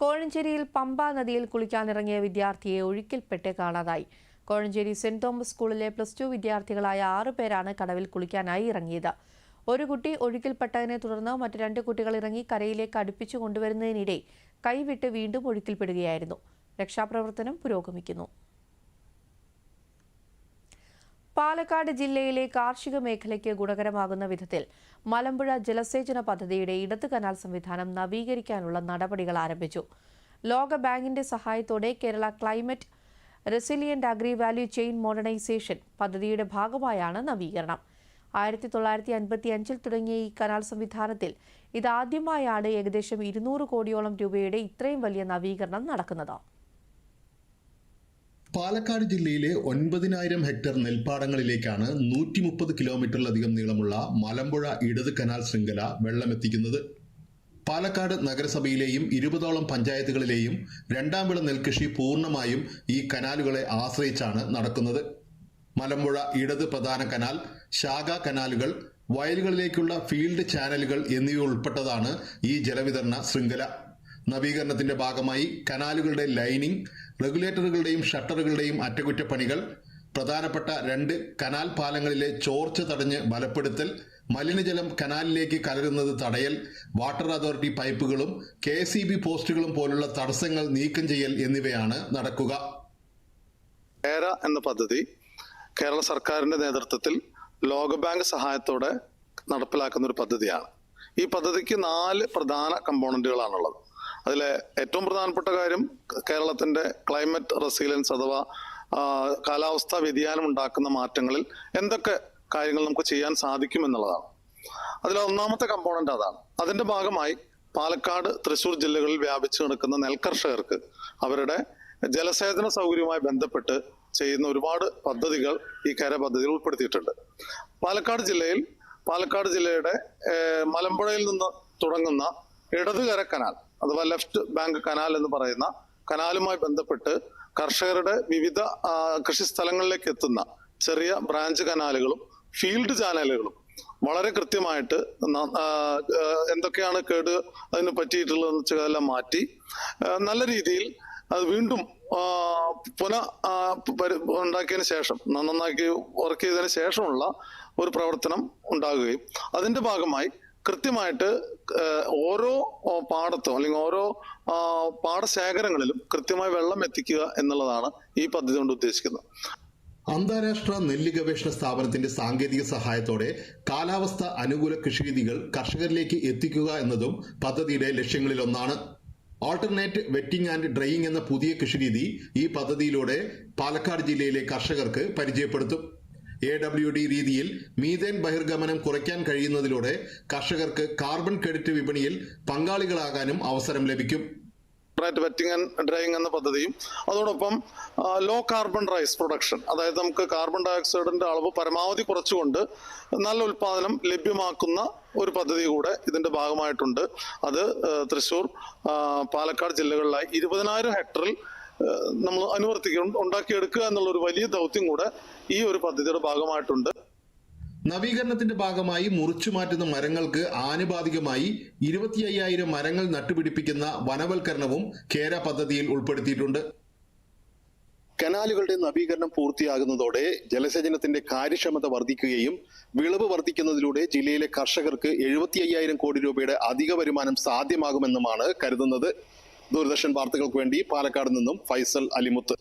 കോഴഞ്ചേരിയിൽ പമ്പ നദിയിൽ കുളിക്കാനിറങ്ങിയ വിദ്യാർത്ഥിയെ ഒഴുക്കിൽപ്പെട്ട് കാണാതായി. കോഴഞ്ചേരി സെന്റ് തോമസ് സ്കൂളിലെ പ്ലസ് ടു വിദ്യാർത്ഥികളായ ആറു പേരാണ് കടവിൽ കുളിക്കാനായി ഇറങ്ങിയത്. ഒരു കുട്ടി ഒഴുക്കിൽപ്പെട്ടതിനെ തുടർന്ന് മറ്റു രണ്ട് കുട്ടികൾ ഇറങ്ങി കരയിലേക്ക് അടുപ്പിച്ചു കൊണ്ടുവരുന്നതിനിടെ കൈവിട്ട് വീണ്ടും ഒഴുക്കിൽപ്പെടുകയായിരുന്നു. രക്ഷാപ്രവർത്തനം പുരോഗമിക്കുന്നു. പാലക്കാട് ജില്ലയിലെ കാർഷിക മേഖലയ്ക്ക് ഗുണകരമാകുന്ന വിധത്തിൽ മലമ്പുഴ ജലസേചന പദ്ധതിയുടെ ഇടത് കനാൽ സംവിധാനം നവീകരിക്കാനുള്ള നടപടികൾ ആരംഭിച്ചു. ലോക ബാങ്കിന്റെ സഹായത്തോടെ Kerala climate resilient agri value chain modernisation പദ്ധതിയുടെ ഭാഗമായാണ് നവീകരണം. ആയിരത്തി തൊള്ളായിരത്തി അൻപത്തി അഞ്ചിൽ തുടങ്ങിയ ഈ കനാൽ സംവിധാനത്തിൽ ഇതാദ്യമായാണ് ഏകദേശം ഇരുന്നൂറ് കോടിയോളം രൂപയുടെ ഇത്രയും വലിയ നവീകരണം നടക്കുന്നത്. പാലക്കാട് ജില്ലയിലെ ഒൻപതിനായിരം ഹെക്ടർ നെൽപ്പാടങ്ങളിലേക്കാണ് നൂറ്റി മുപ്പത് കിലോമീറ്ററിലധികം നീളമുള്ള മലമ്പുഴ ഇടത് കനാൽ ശൃംഖല വെള്ളമെത്തിക്കുന്നത്. പാലക്കാട് നഗരസഭയിലെയും ഇരുപതോളം പഞ്ചായത്തുകളിലെയും രണ്ടാം വിള നെൽകൃഷി പൂർണമായും ഈ കനാലുകളെ ആശ്രയിച്ചാണ് നടക്കുന്നത്. മലമ്പുഴ ഇടത് പ്രധാന കനാൽ ശാഖാ കനാലുകൾ വയലുകളിലേക്കുള്ള ഫീൽഡ് ചാനലുകൾ എന്നിവ ഉൾപ്പെട്ടതാണ് ഈ ജലവിതരണ ശൃംഖല. നവീകരണത്തിന്റെ ഭാഗമായി കനാലുകളുടെ ലൈനിംഗ് റെഗുലേറ്ററുകളുടെയും ഷട്ടറുകളുടെയും അറ്റകുറ്റപ്പണികൾ പ്രധാനപ്പെട്ട രണ്ട് കനാൽ പാലങ്ങളിലെ ചോർച്ച തടഞ്ഞ് ബലപ്പെടുത്തൽ മലിനജലം കനാലിലേക്ക് കലരുന്നത് തടയൽ വാട്ടർ അതോറിറ്റി പൈപ്പുകളും കെ പോസ്റ്റുകളും പോലുള്ള തടസ്സങ്ങൾ നീക്കം ചെയ്യൽ എന്നിവയാണ് നടക്കുക. എന്ന പദ്ധതി കേരള സർക്കാരിന്റെ നേതൃത്വത്തിൽ ലോകബാങ്ക് സഹായത്തോടെ നടപ്പിലാക്കുന്ന ഒരു പദ്ധതിയാണ്. ഈ പദ്ധതിക്ക് നാല് പ്രധാന കമ്പോണന്റുകളാണുള്ളത് അതിലെ ഏറ്റവും പ്രധാനപ്പെട്ട കാര്യം കേരളത്തിന്റെ ക്ലൈമറ്റ് റെസീലൻസ് അഥവാ കാലാവസ്ഥാ വ്യതിയാനം ഉണ്ടാക്കുന്ന മാറ്റങ്ങളിൽ എന്തൊക്കെ കാര്യങ്ങൾ നമുക്ക് ചെയ്യാൻ സാധിക്കും എന്നുള്ളതാണ്. അതിൽ ഒന്നാമത്തെ കമ്പോണന്റ് അതാണ്. അതിന്റെ ഭാഗമായി പാലക്കാട് തൃശൂർ ജില്ലകളിൽ വ്യാപിച്ചു കിടക്കുന്ന നെൽകർഷകർക്ക് അവരുടെ ജലസേചന സൗകര്യവുമായി ബന്ധപ്പെട്ട് ചെയ്യുന്ന ഒരുപാട് പദ്ധതികൾ ഈ കര പദ്ധതിയിൽ ഉൾപ്പെടുത്തിയിട്ടുണ്ട്. പാലക്കാട് ജില്ലയിൽ പാലക്കാട് ജില്ലയുടെ മലമ്പുഴയിൽ നിന്ന് തുടങ്ങുന്ന ഇടതുകര കനാൽ അഥവാ ലെഫ്റ്റ് ബാങ്ക് കനാൽ എന്ന് പറയുന്ന കനാലുമായി ബന്ധപ്പെട്ട് കർഷകരുടെ വിവിധ കൃഷി സ്ഥലങ്ങളിലേക്ക് എത്തുന്ന ചെറിയ ബ്രാഞ്ച് കനാലുകളും ഫീൽഡ് ചാനലുകളും വളരെ കൃത്യമായിട്ട് എന്തൊക്കെയാണ് കേട് അതിന് പറ്റിയിട്ടുള്ളതെന്ന് വെച്ചാൽ അതെല്ലാം മാറ്റി നല്ല രീതിയിൽ അത് വീണ്ടും പുനഃ ഉണ്ടാക്കിയതിന് ശേഷം നന്നാക്കി വർക്ക് ചെയ്തതിന് ശേഷമുള്ള ഒരു പ്രവർത്തനം ഉണ്ടാകുകയും അതിന്റെ ഭാഗമായി കൃത്യമായിട്ട് ഓരോ പാടത്തോ അല്ലെങ്കിൽ ഓരോ പാടശേഖരങ്ങളിലും കൃത്യമായി വെള്ളം എത്തിക്കുക എന്നുള്ളതാണ് ഈ പദ്ധതി കൊണ്ട് ഉദ്ദേശിക്കുന്നത്. അന്താരാഷ്ട്ര നെല്ല് ഗവേഷണ സ്ഥാപനത്തിന്റെ സാങ്കേതിക സഹായത്തോടെ കാലാവസ്ഥ അനുകൂല കൃഷിരീതികൾ കർഷകരിലേക്ക് എത്തിക്കുക എന്നതും പദ്ധതിയുടെ ലക്ഷ്യങ്ങളിലൊന്നാണ്. ഓൾട്ടർനേറ്റ് വെറ്റിംഗ് ആൻഡ് ഡ്രൈയിങ് എന്ന പുതിയ കൃഷിരീതി ഈ പദ്ധതിയിലൂടെ പാലക്കാട് ജില്ലയിലെ കർഷകർക്ക് പരിചയപ്പെടുത്തും. എ ഡബ്ല്യു ഡി രീതിയിൽ മീതേൻ ബഹിർഗമനം കുറയ്ക്കാൻ കഴിയുന്നതിലൂടെ കർഷകർക്ക് കാർബൺ ക്രെഡിറ്റ് വിപണിയിൽ പങ്കാളികളാകാനും അവസരം ലഭിക്കും. വെറ്റിംഗ് ആൻഡ് ഡ്രൈവിംഗ് എന്ന പദ്ധതിയും അതോടൊപ്പം ലോ കാർബൺ റൈസ് പ്രൊഡക്ഷൻ അതായത് നമുക്ക് കാർബൺ ഡയോക്സൈഡിന്റെ അളവ് പരമാവധി കുറച്ചുകൊണ്ട് നല്ല ഉൽപാദനം ലഭ്യമാക്കുന്ന ഒരു പദ്ധതി കൂടെ ഇതിന്റെ ഭാഗമായിട്ടുണ്ട്. അത് തൃശൂർ പാലക്കാട് ജില്ലകളിലായി ഇരുപതിനായിരം ഹെക്ടറിൽ നമ്മൾ അനുവർത്തിക്കുക ഉണ്ടാക്കിയെടുക്കുക എന്നുള്ള ഒരു വലിയ ദൗത്യം കൂടെ ഈ ഒരു പദ്ധതിയുടെ ഭാഗമായിട്ടുണ്ട്. നവീകരണത്തിന്റെ ഭാഗമായി മുറിച്ചു മാറ്റുന്ന മരങ്ങൾക്ക് ആനുപാതികമായി ഇരുപത്തി അയ്യായിരം മരങ്ങൾ നട്ടുപിടിപ്പിക്കുന്ന വനവൽക്കരണവും കേര പദ്ധതിയിൽ ഉൾപ്പെടുത്തിയിട്ടുണ്ട്. കനാലുകളുടെ നവീകരണം പൂർത്തിയാകുന്നതോടെ ജലസേചനത്തിന്റെ കാര്യക്ഷമത വർദ്ധിക്കുകയും വിളവ് വർദ്ധിക്കുന്നതിലൂടെ ജില്ലയിലെ കർഷകർക്ക് എഴുപത്തി അയ്യായിരം കോടി രൂപയുടെ അധിക വരുമാനം സാധ്യമാകുമെന്നുമാണ് കരുതുന്നത്. ദൂരദർശൻ വാർത്തകൾക്ക് വേണ്ടി പാലക്കാട് നിന്നും ഫൈസൽ അലിമുത്ത്.